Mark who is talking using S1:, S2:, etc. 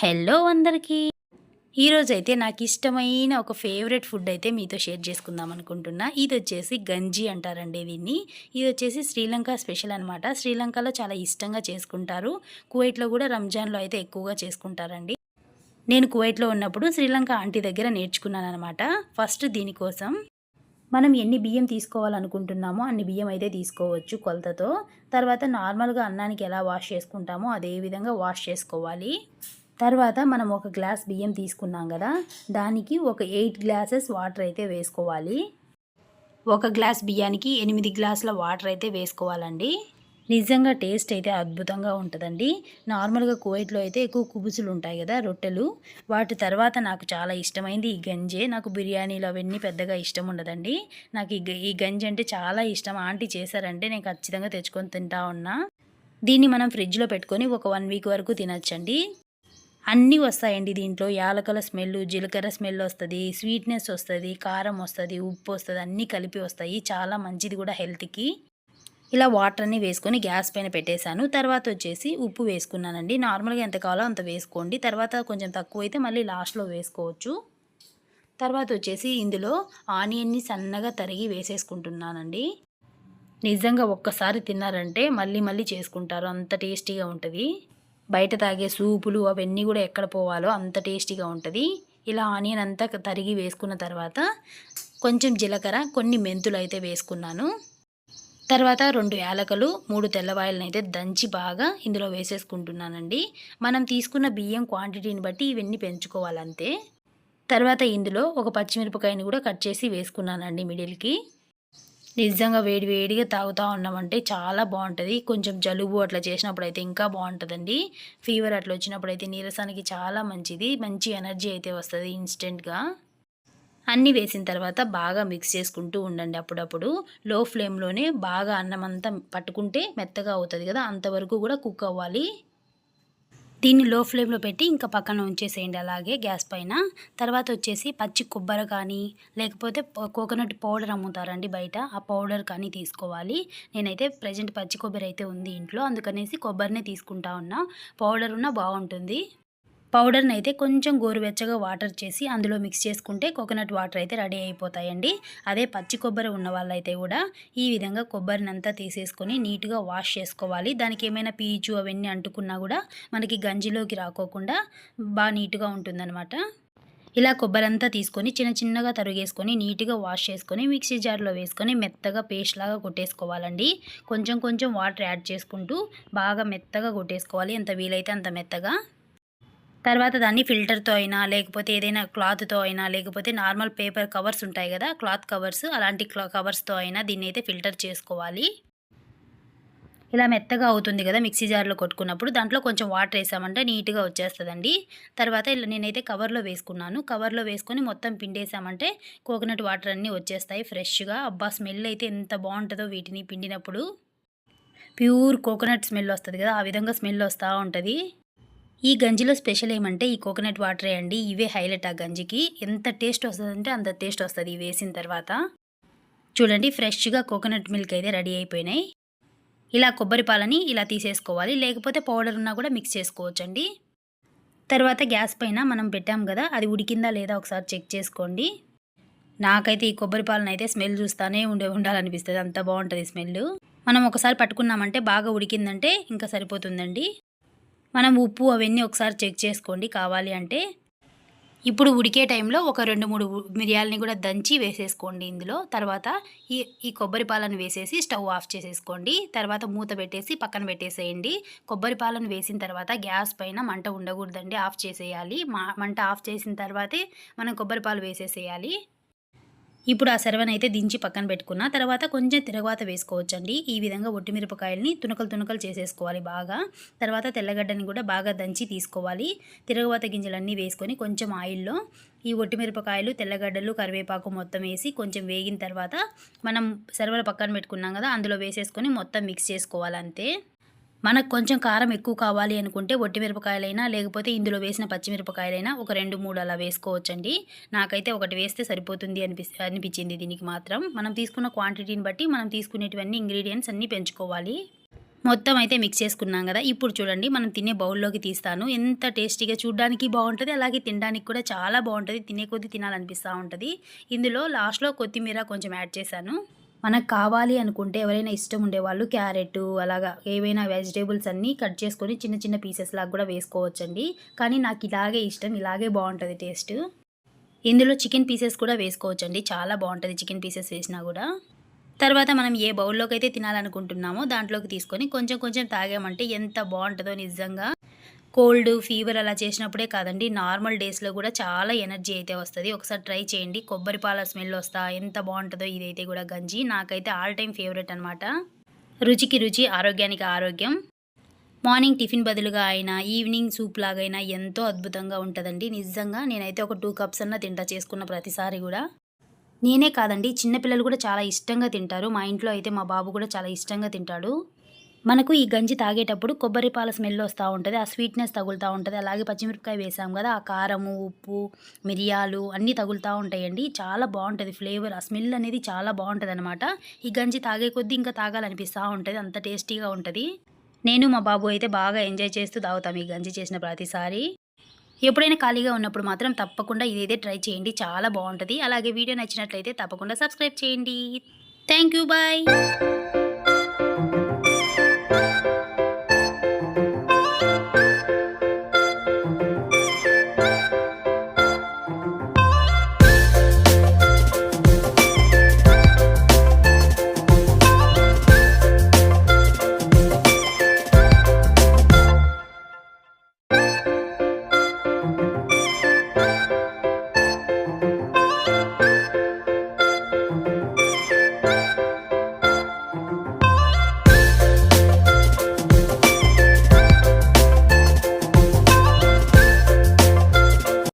S1: Hello అందరికీ. ఈరోజు అయితే నాకు ఇష్టమైన ఒక ఫేవరెట్ ఫుడ్ అయితే మీతో షేర్ చేసుకుందాం అనుకుంటున్నా. ఇది వచ్చేసి గంజి అంటారండి దీన్ని ఇది వచ్చేసి శ్రీలంక స్పెషల్ అనమాట శ్రీలంకలో చాలా ఇష్టంగా చేసుకుంటారు. కువైట్లో కూడా రంజాన్లో అయితే ఎక్కువగా చేసుకుంటారండి. నేను కువైట్లో ఉన్నప్పుడు శ్రీలంక ఆంటీ దగ్గర నేర్చుకున్నాను అనమాట ఫస్ట్ దీనికోసం మనం ఎన్ని బియ్యం తీసుకోవాలనుకుంటున్నామో అన్ని బియ్యం అయితే తీసుకోవచ్చు కొలతతో. తర్వాత నార్మల్గా అన్నానికి ఎలా వాష్ చేసుకుంటామో అదే విధంగా వాష్ చేసుకోవాలి. తర్వాత మనం ఒక గ్లాస్ బియ్యం తీసుకున్నాం కదా దానికి ఒక ఎయిట్ గ్లాసెస్ వాటర్ అయితే వేసుకోవాలి. ఒక గ్లాస్ బియ్యానికి ఎనిమిది గ్లాసుల వాటర్ అయితే వేసుకోవాలండి. నిజంగా టేస్ట్ అయితే అద్భుతంగా ఉంటుందండి. నార్మల్గా కువైట్లో అయితే ఎక్కువ కుబుసులు ఉంటాయి కదా రొట్టెలు. వాటి తర్వాత నాకు చాలా ఇష్టమైంది ఈ గంజే. నాకు బిర్యానీలు అవన్నీ పెద్దగా ఇష్టం ఉండదండి. నాకు ఈ గ- ఈ గంజి అంటే చాలా ఇష్టం. ఆంటీ చేశారంటే నేను ఖచ్చితంగా తెచ్చుకొని తింటా ఉన్నా. దీన్ని మనం ఫ్రిడ్జ్లో పెట్టుకొని ఒక వన్ వీక్ వరకు తినచ్చండి. అన్నీ వస్తాయండి దీంట్లో. యాలకల స్మెల్ జీలకర్ర స్మెల్ వస్తుంది స్వీట్నెస్ వస్తుంది కారం వస్తుంది ఉప్పు వస్తుంది అన్నీ కలిపి వస్తాయి. చాలా మంచిది కూడా హెల్త్కి. ఇలా వాటర్ అన్నీ వేసుకొని గ్యాస్ పైన పెట్టేశాను. తర్వాత వచ్చేసి ఉప్పు వేసుకున్నానండి. నార్మల్గా ఎంత కావాలో అంత వేసుకోండి. తర్వాత కొంచెం తక్కువ అయితే మళ్ళీ లాస్ట్లో వేసుకోవచ్చు. తర్వాత వచ్చేసి ఇందులో ఆనియన్ని సన్నగా తరిగి వేసేసుకుంటున్నానండి. నిజంగా ఒక్కసారి తిన్నారంటే మళ్ళీ మళ్ళీ చేసుకుంటారు. అంత టేస్టీగా ఉంటుంది. బయట తాగే సూపులు అవన్నీ కూడా ఎక్కడ పోవాలో అంత టేస్టీగా ఉంటుంది. ఇలా ఆనియన్ అంతా తరిగి వేసుకున్న తర్వాత కొంచెం జీలకర్ర కొన్ని మెంతులు అయితే వేసుకున్నాను. తర్వాత రెండు యాలకలు మూడు తెల్లవాయలను అయితే దంచి బాగా ఇందులో వేసేసుకుంటున్నానండి. మనం తీసుకున్న బియ్యం క్వాంటిటీని బట్టి ఇవన్నీ పెంచుకోవాలంతే. తర్వాత ఇందులో ఒక పచ్చిమిరపకాయని కూడా కట్ చేసి వేసుకున్నానండి మిడిల్కి. నిజంగా వేడి వేడిగా తాగుతూ ఉన్నామంటే చాలా బాగుంటుంది. కొంచెం జలుబు అట్లా చేసినప్పుడు అయితే ఇంకా బాగుంటుందండి. ఫీవర్ అట్లా వచ్చినప్పుడు అయితే నీరసానికి చాలా మంచిది. మంచి ఎనర్జీ అయితే వస్తుంది ఇన్స్టెంట్గా. అన్నీ వేసిన తర్వాత బాగా మిక్స్ చేసుకుంటూ ఉండండి అప్పుడప్పుడు. లో ఫ్లేమ్లోనే బాగా అన్నం అంతా పట్టుకుంటే మెత్తగా అవుతుంది కదా అంతవరకు కూడా కుక్ అవ్వాలి. దీన్ని లో ఫ్లేమ్లో పెట్టి ఇంకా పక్కన ఉంచేసేయండి. అలాగే గ్యాస్ పైన. తర్వాత వచ్చేసి పచ్చి కొబ్బరి కానీ లేకపోతే కోకోనట్ పౌడర్ అమ్ముతారండి బయట. ఆ పౌడర్ కానీ తీసుకోవాలి. నేనైతే ప్రజెంట్ పచ్చి కొబ్బరి అయితే ఉంది ఇంట్లో. అందుకనేసి కొబ్బరినే తీసుకుంటా ఉన్నా. పౌడర్ ఉన్నా బాగుంటుంది. పౌడర్ని అయితే కొంచెం గోరువెచ్చగా వాటర్ చేసి అందులో మిక్స్ చేసుకుంటే కోకోనట్ వాటర్ అయితే రెడీ అయిపోతాయండి. అదే పచ్చి కొబ్బరి ఉన్న వాళ్ళైతే కూడా ఈ విధంగా కొబ్బరిని అంతా తీసేసుకొని నీట్గా వాష్ చేసుకోవాలి. దానికి ఏమైనా పీచు అవన్నీ అంటుకున్నా కూడా మనకి గంజిలోకి రాకోకుండా బాగా నీట్గా ఉంటుందన్నమాట. ఇలా కొబ్బరి అంతా తీసుకొని చిన్న చిన్నగా తరుగేసుకొని నీట్గా వాష్ చేసుకొని మిక్సీ జార్లో వేసుకొని మెత్తగా పేస్ట్ లాగా కొట్టేసుకోవాలండి. కొంచెం కొంచెం వాటర్ యాడ్ చేసుకుంటూ బాగా మెత్తగా కొట్టేసుకోవాలి. ఎంత వీలైతే అంత మెత్తగా. తర్వాత దాన్ని ఫిల్టర్తో అయినా లేకపోతే ఏదైనా క్లాత్తో అయినా లేకపోతే నార్మల్ పేపర్ కవర్స్ ఉంటాయి కదా క్లాత్ కవర్స్ అలాంటి క్లా కవర్స్తో అయినా దీన్ని అయితే ఫిల్టర్ చేసుకోవాలి. ఇలా మెత్తగా అవుతుంది కదా మిక్సీ జార్లో కొట్టుకున్నప్పుడు దాంట్లో కొంచెం వాటర్ వేసామంటే నీట్గా వచ్చేస్తుందండి. తర్వాత ఇలా నేనైతే కవర్లో వేసుకున్నాను. కవర్లో వేసుకొని మొత్తం పిండేసామంటే కోకోనట్ వాటర్ అన్నీ వచ్చేస్తాయి ఫ్రెష్గా. అబ్బా స్మెల్ అయితే ఎంత బాగుంటుందో వీటిని పిండినప్పుడు. ప్యూర్ కోకోనట్ స్మెల్ వస్తుంది కదా ఆ విధంగా స్మెల్ వస్తూ ఉంటుంది. ఈ గంజిలో స్పెషల్ ఏమంటే ఈ కోకోనట్ వాటరే అండి. ఇవే హైలైట్ ఆ గంజికి. ఎంత టేస్ట్ వస్తుందంటే అంత టేస్ట్ వస్తుంది ఇవి వేసిన తర్వాత. చూడండి ఫ్రెష్గా కోకోనట్ మిల్క్ అయితే రెడీ అయిపోయినాయి. ఇలా కొబ్బరి పాలని ఇలా తీసేసుకోవాలి. లేకపోతే పౌడర్ ఉన్నా కూడా మిక్స్ చేసుకోవచ్చండి. తర్వాత గ్యాస్ పైన మనం పెట్టాం కదా అది ఉడికిందా లేదా ఒకసారి చెక్ చేసుకోండి. నాకైతే ఈ కొబ్బరి పాలన అయితే స్మెల్ చూస్తానే ఉండే ఉండాలనిపిస్తుంది. అంత బాగుంటుంది స్మెల్ మనం ఒకసారి పట్టుకున్నామంటే బాగా ఉడికిందంటే ఇంకా సరిపోతుందండి. మనం ఉప్పు అవన్నీ ఒకసారి చెక్ చేసుకోండి కావాలి అంటే. ఇప్పుడు ఉడికే టైంలో ఒక రెండు మూడు మిరియాలని కూడా దంచి వేసేసుకోండి ఇందులో. తర్వాత ఈ ఈ కొబ్బరి పాలను వేసేసి స్టవ్ ఆఫ్ చేసేసుకోండి. తర్వాత మూత పెట్టేసి పక్కన పెట్టేసేయండి. కొబ్బరి పాలను వేసిన తర్వాత గ్యాస్ పైన మంట ఉండకూడదండి ఆఫ్ చేసేయాలి. మా మంట ఆఫ్ చేసిన తర్వాతే మనం కొబ్బరి పాలు వేసేసేయాలి. ఇప్పుడు ఆ సెరవన్ అయితే దించి పక్కన పెట్టుకున్న తర్వాత కొంచెం తిరగవాత వేసుకోవచ్చండి. ఈ విధంగా ఒట్టిమిరపకాయలని తునకలు తునకలు చేసేసుకోవాలి బాగా. తర్వాత తెల్లగడ్డని కూడా బాగా దంచి తీసుకోవాలి. తిరగవాత గింజలన్నీ వేసుకొని కొంచెం ఆయిల్లో ఈ ఒట్టి మిరపకాయలు తెల్లగడ్డలు కరివేపాకు మొత్తం వేసి కొంచెం వేగిన తర్వాత మనం సెరవల పక్కన పెట్టుకున్నాం కదా అందులో వేసేసుకొని మొత్తం మిక్స్ చేసుకోవాలి అంతే మనకు కొంచెం కారం ఎక్కువ కావాలి అనుకుంటే ఒట్టి మిరపకాయలైనా లేకపోతే ఇందులో వేసిన పచ్చిమిరపకాయలైనా ఒక రెండు మూడు అలా వేసుకోవచ్చండి. నాకైతే ఒకటి వేస్తే సరిపోతుంది అనిపి అనిపించింది దీనికి మాత్రం. మనం తీసుకున్న క్వాంటిటీని బట్టి మనం తీసుకునేటివన్నీ ఇంగ్రీడియంట్స్ అన్నీ పెంచుకోవాలి. మొత్తం అయితే మిక్స్ చేసుకున్నాం కదా. ఇప్పుడు చూడండి మనం తినే బౌల్లోకి తీస్తాను. ఎంత టేస్టీగా చూడడానికి బాగుంటుంది అలాగే తినడానికి కూడా చాలా బాగుంటుంది. తినే కొద్దీ తినాలనిపిస్తూ ఉంటుంది. ఇందులో లాస్ట్లో కొత్తిమీర కొంచెం యాడ్ చేశాను. మనకు కావాలి అనుకుంటే ఎవరైనా ఇష్టం ఉండేవాళ్ళు క్యారెట్ అలాగా ఏవైనా వెజిటేబుల్స్ అన్నీ కట్ చేసుకొని చిన్న చిన్న పీసెస్ లాగా కూడా వేసుకోవచ్చండి. కానీ నాకు ఇలాగే ఇష్టం ఇలాగే బాగుంటుంది టేస్ట్. ఇందులో చికెన్ పీసెస్ కూడా వేసుకోవచ్చండి. చాలా బాగుంటుంది చికెన్ పీసెస్ వేసినా కూడా. తర్వాత మనం ఏ బౌల్లోకి అయితే తినాలనుకుంటున్నామో దాంట్లోకి తీసుకొని కొంచెం కొంచెం తాగామంటే ఎంత బాగుంటుందో నిజంగా. కోల్డ్ ఫీవర్ అలా చేసినప్పుడే కాదండి నార్మల్ డేస్లో కూడా చాలా ఎనర్జీ అయితే వస్తుంది. ఒకసారి ట్రై చేయండి. కొబ్బరి పాల స్మెల్ వస్తా ఎంత బాగుంటుందో ఇదైతే కూడా గంజి. నాకైతే ఆల్ టైమ్ ఫేవరెట్ అనమాట రుచికి రుచి ఆరోగ్యానికి ఆరోగ్యం. మార్నింగ్ టిఫిన్ బదులుగా అయినా ఈవినింగ్ సూప్ లాగైనా ఎంతో అద్భుతంగా ఉంటుందండి. నిజంగా నేనైతే ఒక టూ కప్స్ అన్న తింటా చేసుకున్న ప్రతిసారి కూడా. నేనే కాదండి చిన్నపిల్లలు కూడా చాలా ఇష్టంగా తింటారు. మా ఇంట్లో అయితే మా బాబు కూడా చాలా ఇష్టంగా తింటాడు. మనకు ఈ గంజి తాగేటప్పుడు కొబ్బరి పాల స్మెల్ వస్తూ ఉంటుంది ఆ స్వీట్నెస్ తగులుతూ ఉంటుంది. అలాగే పచ్చిమిరపకాయ వేసాం కదా ఆ కారము ఉప్పు మిరియాలు అన్నీ తగులుతూ ఉంటాయండి. చాలా బాగుంటుంది ఫ్లేవర్ ఆ స్మెల్ అనేది చాలా బాగుంటుంది అనమాట ఈ గంజి తాగే కొద్దీ ఇంకా తాగాలనిపిస్తూ ఉంటుంది అంత టేస్టీగా ఉంటుంది. నేను మా బాబు అయితే బాగా ఎంజాయ్ చేస్తూ తాగుతాం ఈ గంజి చేసిన ప్రతిసారి. ఎప్పుడైనా ఖాళీగా ఉన్నప్పుడు మాత్రం తప్పకుండా ఇదైతే ట్రై చేయండి చాలా బాగుంటుంది. అలాగే వీడియో నచ్చినట్లయితే తప్పకుండా సబ్స్క్రైబ్ చేయండి. Thank you bye.